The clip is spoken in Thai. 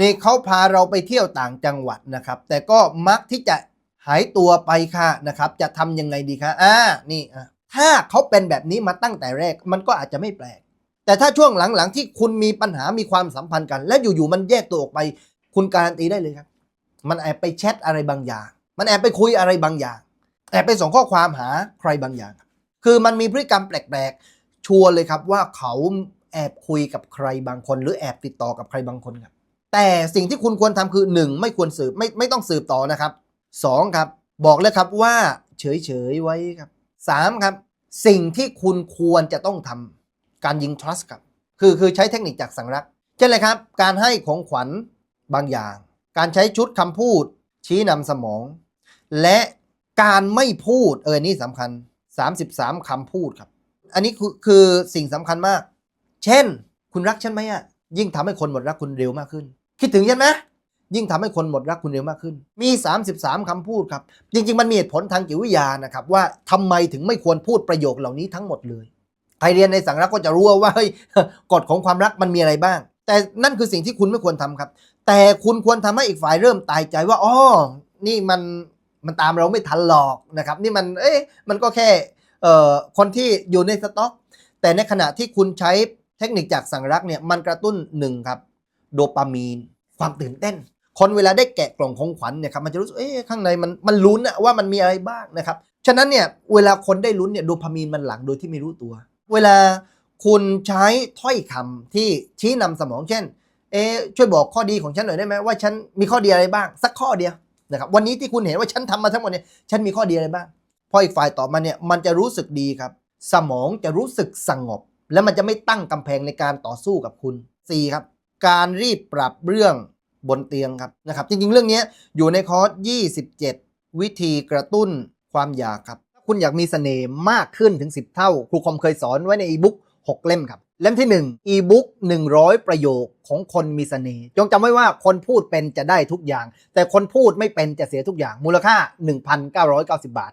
นี่เขาพาเราไปเที่ยวต่างจังหวัดนะครับ แต่ก็มักที่จะหายตัวไปค่ะนะครับ จะทำยังไงดีคะอ่านี่ถ้าเขาเป็นแบบนี้มาตั้งแต่แรก มันก็อาจจะไม่แปลก แต่ถ้าช่วงหลังๆ ที่คุณมีปัญหามีความสัมพันธ์กัน และอยู่ๆมันแยกตัวออกไป คุณการันตีได้เลยครับ มันแอบไปแชทอะไรบางอย่าง มันแอบไปคุยอะไรบางอย่างแอบไปส่งข้อความหาใครบางอย่าง คือมันมีพฤติกรรมแปลกๆชัวร์เลยครับว่าเขาแอบคุยกับใครบางคน หรือแอบติดต่อกับใครบางคนครับ แต่สิ่งที่คุณควรทำคือ 1 ไม่ควรสืบไม่ไม่ต้องสืบต่อนะครับ 2 ครับ บอกเลยครับว่า เฉยๆไว้ครับ 3 ครับ สิ่งที่คุณควรจะต้องทำการยิง trust ครับ คือคือใช้เทคนิคจากสังรักเช่นเลยครับ การให้ของขวัญบางอย่าง การใช้ชุดคำพูด ชี้นำสมอง และการไม่พูดเออนี่สำคัญ 33คำพูดครับ อันนี้คือคือสิ่งสำคัญมาก เช่น คุณรักฉันไหมอะยิ่งทำให้คนหมดรักคุณเร็วมากขึ้น คิดถึงฉันไหมยิ่งทำให้คนหมดรักคุณเร็วมากขึ้น มี 33คำพูดครับ จริง ๆ มันมีเหตุผลทางจิตวิทยานะครับว่าทำไมถึงไม่ควรพูดประโยคเหล่านี้ทั้งหมดเลย ใครเรียนในสังรักก็จะรู้ว่าเฮ้ยกฎของความรักมันมีอะไรบ้าง แต่นั่นคือสิ่งที่คุณไม่ควรทำครับ แต่คุณควรทำให้อีกฝ่ายเริ่มตายใจว่าอ๋อนี่มันมันตามเราไม่ทันหรอกนะครับ นี่มันเอ๊ะมันก็แค่เอ่อคนที่อยู่ในสต็อก แต่ในขณะที่คุณใช้เทคนิคจากสังรักเนี่ยมันกระตุ้นหนึ่งครับ โดปามีน ความตื่นเต้น คนเวลาได้แกะกล่องของขวัญเนี่ยครับมันจะรู้สึกเอ๊ะข้างในมันมันลุ้นอะว่ามันมีอะไรบ้างนะครับฉะนั้นเนี่ยเวลาคนได้ลุ้นเนี่ยโดปามีนมันหลั่งโดยที่ไม่รู้ตัว เวลาคุณใช้ถ้อยคำที่ชี้นำสมองเช่นเอ๊ช่วยบอกข้อดีของฉันหน่อยได้ไหมว่าฉันมีข้อดีอะไรบ้าง สักข้อเดียวนะครับวันนี้ที่คุณเห็นว่าฉันทำมาทั้งหมดเนี่ยฉันมีข้อดีอะไรบ้างพออีกฝ่ายตอบมาเนี่ยมันจะรู้สึกดีครับ สมองจะรู้สึกสงบ และมันจะไม่ตั้งกำแพงในการต่อสู้กับคุณ 4 ครับ การรีบปรับเรื่องบนเตียงครับนะครับจริงๆ เรื่องนี้อยู่ในคอร์ส 27 วิธีกระตุ้นความอยากครับถ้าคุณอยากมีเสน่ห์มากขึ้นถึง 10 เท่า ครูคอมเคยสอนไว้ในอีบุ๊ก6 เล่มครับ เล่มที่1อีบุ๊ก100 ประโยคของคนมีเสน่ห์จงจำไว้ว่าคนพูดเป็นจะได้ทุกอย่าง แต่คนพูดไม่เป็นจะเสียทุกอย่างมูลค่า 1,990 บาท